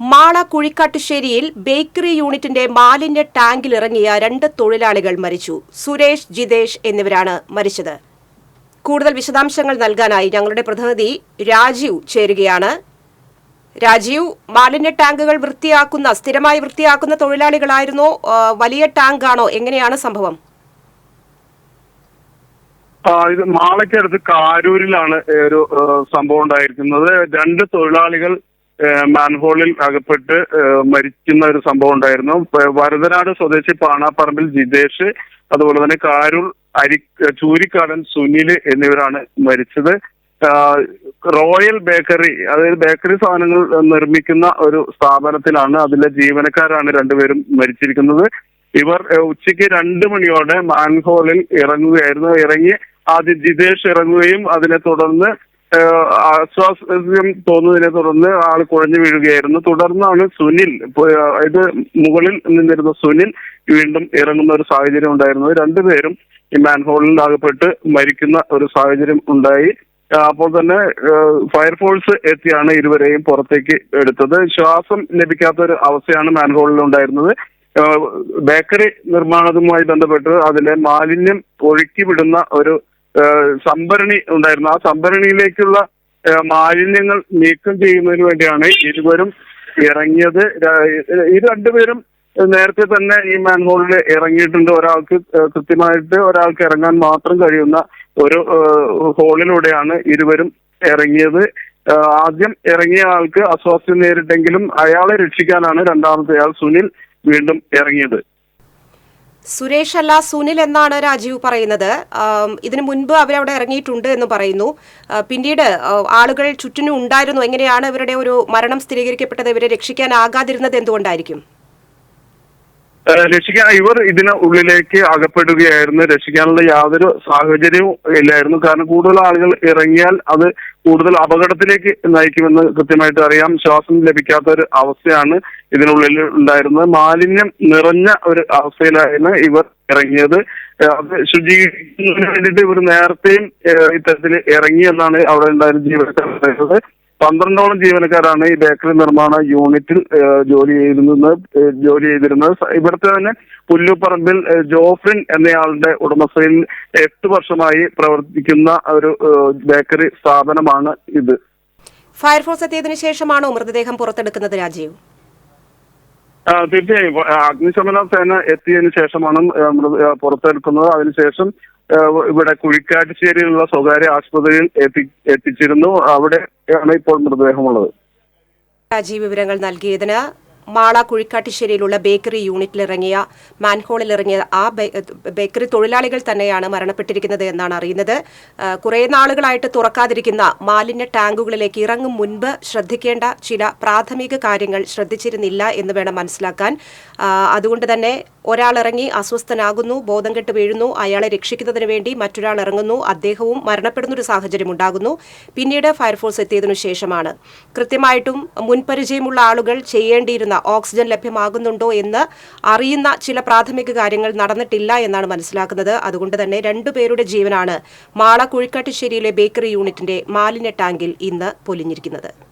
Mala കുഴിക്കാട്ടുശ്ശേരിയിൽ bakery യൂണിറ്റിന്റെ മാലിന്യ ടാങ്കിലിറങ്ങിയ രണ്ട് തൊഴിലാളികൾ മരിച്ചു. സുരേഷ് ജിതേഷ് എന്നിവരാണ് മരിച്ചത്. കൂടുതൽ വിശദാംശങ്ങൾ നൽകാനായി ഞങ്ങളുടെ പ്രതിനിധി രാജീവ് ചേരുകയാണ്. രാജീവ് മാലിന്യ ടാങ്കുകൾ വൃത്തിയാക്കുന്ന സ്ഥിരമായി വൃത്തിയാക്കുന്ന തൊഴിലാളികളായിരുന്നോ വലിയ ടാങ്കാണോ? എങ്ങനെയാണ് സംഭവം? ഇത് മാളയ്ക്കടുത്ത് കാരൂരിലാണ് ഒരു സംഭവം ഉണ്ടായിരിക്കുന്നത്. രണ്ട് തൊഴിലാളികൾ മാൻഹോളിൽ അകപ്പെട്ട് മരിക്കുന്ന ഒരു സംഭവം ഉണ്ടായിരുന്നു. വരതനാട് സ്വദേശി പാണാപ്പറമ്പിൽ ജിതേഷ് അതുപോലെ തന്നെ കാരൂർ അരി ചൂരിക്കാടൻ സുനിൽ എന്നിവരാണ് മരിച്ചത്. റോയൽ ബേക്കറി അതായത് ബേക്കറി സാധനങ്ങൾ നിർമ്മിക്കുന്ന ഒരു സ്ഥാപനത്തിലാണ് അതിലെ ജീവനക്കാരാണ് രണ്ടുപേരും മരിച്ചിരിക്കുന്നത്. ഇവർ ഉച്ചയ്ക്ക് രണ്ട് മണിയോടെ മാൻഹോളിൽ ഇറങ്ങുകയായിരുന്നു. ഇറങ്ങി ആദ്യം ജിതേഷ് ഇറങ്ങുകയും അതിനെ തുടർന്ന് ആശ്വാസം തോന്നുന്നതിനെ തുടർന്ന് ആൾ കുഴഞ്ഞു വീഴുകയായിരുന്നു. തുടർന്നാണ് സുനിൽ ഇത് മുകളിൽ നിന്നിരുന്ന സുനിൽ വീണ്ടും ഇറങ്ങുന്ന ഒരു സാഹചര്യം ഉണ്ടായിരുന്നത് രണ്ടുപേരും ഈ മാൻഹോളിൽ അകപ്പെട്ട് മരിക്കുന്ന ഒരു സാഹചര്യം ഉണ്ടായി. അപ്പോൾ തന്നെ ഫയർഫോഴ്സ് എത്തിയാണ് ഇരുവരെയും പുറത്തേക്ക് എടുത്തത്. ശ്വാസം ലഭിക്കാത്ത ഒരു അവസ്ഥയാണ് മാൻഹോളിൽ ഉണ്ടായിരുന്നത്. ബേക്കറി നിർമ്മാണവുമായി ബന്ധപ്പെട്ട് അതിലെ മാലിന്യം ഒഴുക്കി വിടുന്ന ഒരു സംഭരണി ഉണ്ടായിരുന്നു. ആ സംഭരണിയിലേക്കുള്ള മാലിന്യങ്ങൾ നീക്കം ചെയ്യുന്നതിന് വേണ്ടിയാണ് ഇരുവരും ഇറങ്ങിയത്. ഈ രണ്ടുപേരും നേരത്തെ തന്നെ ഈ മാൻഹോളിൽ ഇറങ്ങിയിട്ടുണ്ട്. ഒരാൾക്ക് കൃത്യമായിട്ട് ഒരാൾക്ക് ഇറങ്ങാൻ മാത്രം കഴിയുന്ന ഒരു ഹോളിലൂടെയാണ് ഇരുവരും ഇറങ്ങിയത്. ആദ്യം ഇറങ്ങിയ ആൾക്ക് അസ്വാസ്ഥ്യം നേരിട്ടെങ്കിലും അയാളെ രക്ഷിക്കാനാണ് രണ്ടാമത്തെ ആൾ സുനിൽ വീണ്ടും ഇറങ്ങിയത്. സുരേഷ് അല്ല സുനിൽ എന്നാണ് രാജീവ് പറയുന്നത്. ഇതിനു മുൻപ് അവരവിടെ ഇറങ്ങിയിട്ടുണ്ട് എന്ന് പറയുന്നു. പിന്നീട് ആളുകൾ ചുറ്റിനും ഉണ്ടായിരുന്നു. എങ്ങനെയാണ് ഇവരുടെ ഒരു മരണം സ്ഥിരീകരിക്കപ്പെട്ടത്? ഇവരെ രക്ഷിക്കാനാകാതിരുന്നത് എന്തുകൊണ്ടായിരിക്കും? രക്ഷിക്കാൻ ഇവർ ഇതിന് ഉള്ളിലേക്ക് അകപ്പെടുകയായിരുന്നു. രക്ഷിക്കാനുള്ള യാതൊരു സാഹചര്യവും ഇല്ലായിരുന്നു. കാരണം കൂടുതൽ ആളുകൾ ഇറങ്ങിയാൽ അത് കൂടുതൽ അപകടത്തിലേക്ക് നയിക്കുമെന്ന് കൃത്യമായിട്ട് അറിയാം. ശ്വാസം ലഭിക്കാത്ത ഒരു അവസ്ഥയാണ് ഇതിനുള്ളിൽ ഉണ്ടായിരുന്നത്. മാലിന്യം നിറഞ്ഞ ഒരു അവസ്ഥയിലായിരുന്നു ഇവർ ഇറങ്ങിയത്. അത് ശുചീകരിക്കുന്നതിന് വേണ്ടിയിട്ട് ഇവർ നേരത്തെയും ഇത്തരത്തിൽ ഇറങ്ങി എന്നാണ് അവിടെ ഉണ്ടായിരുന്ന പറയുന്നത്. പന്ത്രണ്ടോളം ജീവനക്കാരാണ് ഈ ബേക്കറി നിർമ്മാണ യൂണിറ്റിൽ ജോലി ചെയ്തിരുന്നത് ജോലി ചെയ്തിരുന്നത്. ഇവിടുത്തെ തന്നെ പുല്ലുപറമ്പിൽ ജോഫ്രിൻ എന്നയാളുടെ ഉടമസ്ഥയിൽ എട്ട് വർഷമായി പ്രവർത്തിക്കുന്ന ഒരു ബേക്കറി സ്ഥാപനമാണ് ഇത്. ഫയർഫോഴ്സ് എത്തിയതിനു ശേഷമാണോ മൃതദേഹം പുറത്തെടുക്കുന്നത് രാജീവ്? തീർച്ചയായും. അഗ്നിശമന സേന എത്തിയതിനു ശേഷമാണ് പുറത്തെടുക്കുന്നത്. അതിനുശേഷം ഇവിടെ കുഴിക്കാട്ടുശ്ശേരിയിലുള്ള സ്വകാര്യ ആശുപത്രിയിൽ എത്തി എത്തിച്ചിരുന്നു. അവിടെയാണ് ഇപ്പോൾ മൃതദേഹമുള്ളത്. രാജീവ് വിവരങ്ങൾ നൽകിയതിന് മാള കുഴിക്കാട്ടിശ്ശേരിയിലുള്ള ബേക്കറി യൂണിറ്റിലിറങ്ങിയ മാൻഹോളിലിറങ്ങിയ ആ ബേക്കറി തൊഴിലാളികൾ തന്നെയാണ് മരണപ്പെട്ടിരിക്കുന്നത് എന്നാണ് അറിയുന്നത്. കുറേ നാളുകളായിട്ട് തുറക്കാതിരിക്കുന്ന മാലിന്യ ടാങ്കുകളിലേക്ക് ഇറങ്ങും മുൻപ് ശ്രദ്ധിക്കേണ്ട ചില പ്രാഥമിക കാര്യങ്ങൾ ശ്രദ്ധിച്ചിരുന്നില്ല എന്ന് വേണം മനസ്സിലാക്കാൻ. അതുകൊണ്ട് തന്നെ ഒരാൾ ഇറങ്ങി അസ്വസ്ഥനാകുന്നു ബോധം കെട്ട് വീഴുന്നു അയാളെ രക്ഷിക്കുന്നതിന് വേണ്ടി മറ്റൊരാൾ ഇറങ്ങുന്നു അദ്ദേഹവും മരണപ്പെടുന്ന ഒരു സാഹചര്യം ഉണ്ടാകുന്നു. പിന്നീട് ഫയർഫോഴ്സ് എത്തിയതിനു ശേഷമാണ്. കൃത്യമായിട്ടും മുൻപരിചയമുള്ള ആളുകൾ ചെയ്യേണ്ടിയിരുന്ന ഓക്സിജൻ ലഭ്യമാകുന്നുണ്ടോ എന്ന് അറിയുന്ന ചില പ്രാഥമിക കാര്യങ്ങൾ നടന്നിട്ടില്ല എന്നാണ് മനസ്സിലാക്കുന്നത്. അതുകൊണ്ട് തന്നെ രണ്ടുപേരുടെ ജീവനാണ് മാള കുഴിക്കാട്ടുശ്ശേരിയിലെ ബേക്കറി യൂണിറ്റിന്റെ മാലിന്യ ടാങ്കിൽ ഇന്ന് പൊലിഞ്ഞിരിക്കുന്നത്.